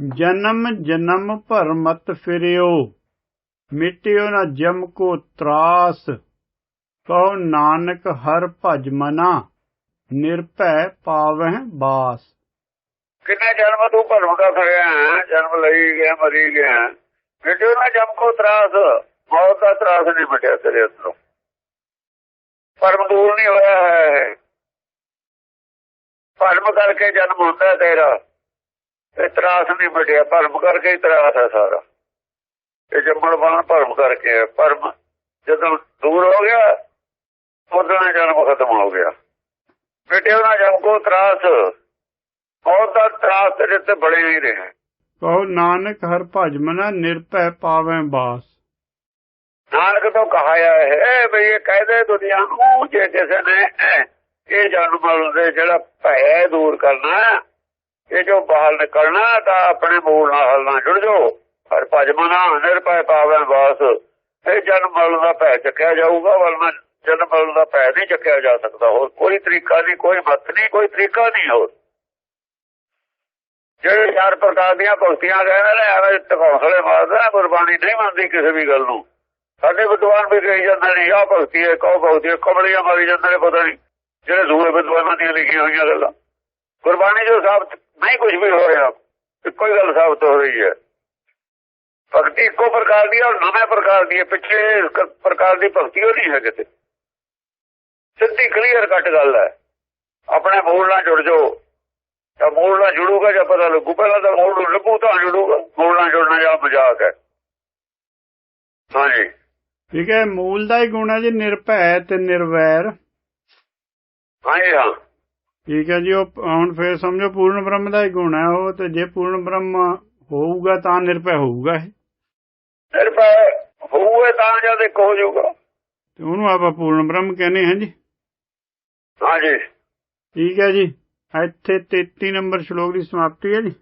ਜਨਮ ਜਨਮ ਭਰਮਤ ਫਿਰਿਓ, ਮਿਟਿਓ ਨਾ ਜਮ ਕੋ ਤਰਾਸ, ਕਹੋ ਨਾਨਕ ਹਰ ਭਜ ਮਨਾ, ਨਿਰਭੈ ਪਾਵਹਿ ਬਾਸ। ਕਿੰਨੇ ਜਨਮ ਤੂੰ ਭਰਮ ਦਾ ਫਿਰਿਆ ਜਨਮ ਲਈ ਗਿਆ, ਮਰੀ ਗਿਆ ਮਿਟਿਓ ਨਾ ਜਮ ਕੋ ਤਰਾਸ, ਮੌਤ ਦਾ ਤਰਾਸ ਨਹੀਂ ਮਿਟਿਆ ਤੇਰੇ ਅੰਦਰੋਂ। ਭਰਮ ਦੂਰ ਨਹੀਂ ਹੋਇਆ ਹੈ। ਭਰਮ ਕਰਕੇ ਜਨਮ ਹੁੰਦਾ ਤੇਰਾ। ਤੇ ਤਰਾਸ ਨਹੀਂ ਮਿਟਿਆ ਭਰਮ ਕਰਕੇ ਹੀ ਤਰਾਸ ਹੈ ਸਾਰਾ। ਇਹ ਜੰਮਣ ਵਾਲਾ ਭਰਮ ਕਰਕੇ ਹੈ ਭਰਮ ਜਦੋਂ ਦੂਰ ਹੋ ਗਿਆ ਉਦੋਂ ਜਨਮ ਖਤਮ ਹੋ ਗਿਆ। ਮਿਟਿਓ ਨਾ ਜਮ ਕੋ ਤਰਾਸ ਮੌਤ ਦਾ ਤਰਾਸ ਤੇਰੇ ਤੇ ਬੜੇ ਹੀ ਰਿਹਾ। ਕਹੋ ਨਾਨਕ ਹਰ ਭਜ ਮਨਾ ਨਿਰਭੈ ਪਾਵਹਿ ਬਾਸ। ਨਾਨਕ ਤੋਂ ਕਹਾਇਆ ਹੈ ਬਈ ਇਹ ਕਹਦੇ ਦੁਨੀਆ ਨੂੰ ਜੇ ਕਿਸੇ ਨੇ ਇਹ ਜਨਮ ਦੇ ਜਿਹੜਾ ਭੈ ਦੂਰ ਕਰਨਾ ਇਹ ਜੋ ਬਾਹਰ ਨਿਕਲਣਾ ਤਾਂ ਆਪਣੇ ਮੂਲ ਨਾਲ ਨਾਲ ਜੁੜ ਜਾਓ। ਹਰ ਭਜ ਨਿਰਭੈ ਪਾਵੈ ਬਾਸ ਇਹ ਜਨਮ ਮਰਨ ਦਾ ਭੈ ਚੱਕਿਆ ਜਾਊਗਾ, ਵਰਨਾ ਜਨਮ ਮਰਨ ਦਾ ਭੈ ਨਹੀਂ ਚੱਕਿਆ ਜਾ ਸਕਦਾ। ਹੋਰ ਕੋਈ ਤਰੀਕਾ ਨਹੀਂ, ਕੋਈ ਮਤ ਨਹੀਂ, ਕੋਈ ਤਰੀਕਾ ਨਹੀਂ ਹੋਰ। ਜਿਹੜੇ ਚਾਰ ਪ੍ਰਕਾਰ ਦੀਆਂ ਭਗਤੀਆਂ ਕਹਿੰਦੇ ਨੇ, ਐਵੇਂ ਟਕੌਂਸਲੇ ਮਾਰਦਾ ਗੁਰਬਾਣੀ ਨਹੀਂ ਮੰਨਦੀ ਕਿਸੇ ਵੀ ਗੱਲ ਨੂੰ। ਸਾਡੇ ਵਿਦਵਾਨ ਵੀ ਕਹੀ ਜਾਂਦੇ ਨੇ, ਆਹ ਭਗਤੀ ਹੈ ਕਹੋ ਭਗਤੀ ਹੈ, ਕਮਲੀਆਂ ਮਾਰੀ ਜਾਂਦੇ ਨੇ, ਪਤਾ ਨਹੀਂ। ਜਿਹੜੇ ਦੂਏ ਵਿਦਵਾਨਾਂ ਦੀਆਂ ਲਿਖੀਆਂ ਹੋਈਆਂ ਗੱਲਾਂ। ਗੁਰਬਾਣੀ ਜੋ ਸਾਬਤ ਨਹੀਂ ਕੁਝ ਵੀ ਹੋ ਰਿਹਾ। ਇੱਕੋ ਹੀ ਗੱਲ ਸਾਬਤ ਹੋ ਰਹੀ ਹੈ। ਭਗਤੀ ਇੱਕੋ ਪ੍ਰਕਾਰ ਦੀ ਹੈ ਔਰ ਨਵੇਂ ਪ੍ਰਕਾਰ ਦੀ ਹੈ। ਪਿੱਛੇ ਪ੍ਰਕਾਰ ਦੀ ਭਗਤੀ ਉਹ ਨਹੀਂ ਹੈ ਕਿਤੇ ਸਿੱਧੀ ਕਲੀਅਰ ਕੱਟ ਗੱਲ ਹੈ। ਆਪਣੇ ਮੂਲ ਨਾਲ ਜੁੜ ਜਾਓ। ਤਾਂ ਮੂਲ ਨਾਲ ਜੁੜੂਗਾ ਜਾਂ ਪਤਾ ਲੱਗੂ। ਪਹਿਲਾਂ ਤਾਂ ਮੂਲ ਨੂੰ ਲੱਗੂ ਤਾਂ ਜੁੜੂਗਾ। ਮੂਲ ਨਾਲ ਜੁੜਨਾ ਜਾਂ ਮਜ਼ਾਕ ਹੈ। ਹਾਂਜੀ। ਠੀਕ ਹੈ ਮੂਲ ਦਾ ਹੀ ਗੁਣ ਹੈ ਜੀ ਨਿਰਭੈ ਤੇ ਨਿਰਵੈਰ। ਹਾਂਜੀ ਹਾਂ। ਠੀਕ ਹੈ ਜੀ ਉਹ ਹੁਣ ਫੇਰ ਸਮਝੋ ਪੂਰਨ ਬ੍ਰਹਮ ਦਾ ਹੀ ਗੁਣ ਹੈ ਉਹ ਤੇ ਜੇ ਪੂਰਨ ਬ੍ਰਹਮ ਹੋਊਗਾ ਤਾਂ ਨਿਰਭੈ ਹੋਊਗਾ ਇਹ। ਸਿਰਫ ਹੋਊਏ ਤਾਂ ਜਦ ਇੱਕ ਹੋ ਜਾਊਗਾ। ਤੇ ਉਹਨੂੰ ਆਪਾਂ ਪੂਰਨ ਬ੍ਰਹਮ ਕਹਿੰਦੇ ਹਾਂ ਜੀ। ਹਾਂਜੀ। ਠੀਕ ਹੈ ਜੀ ਇੱਥੇ 33 ਨੰਬਰ ਸ਼ਲੋਕ ਦੀ ਸਮਾਪਤੀ ਹੈ ਜੀ।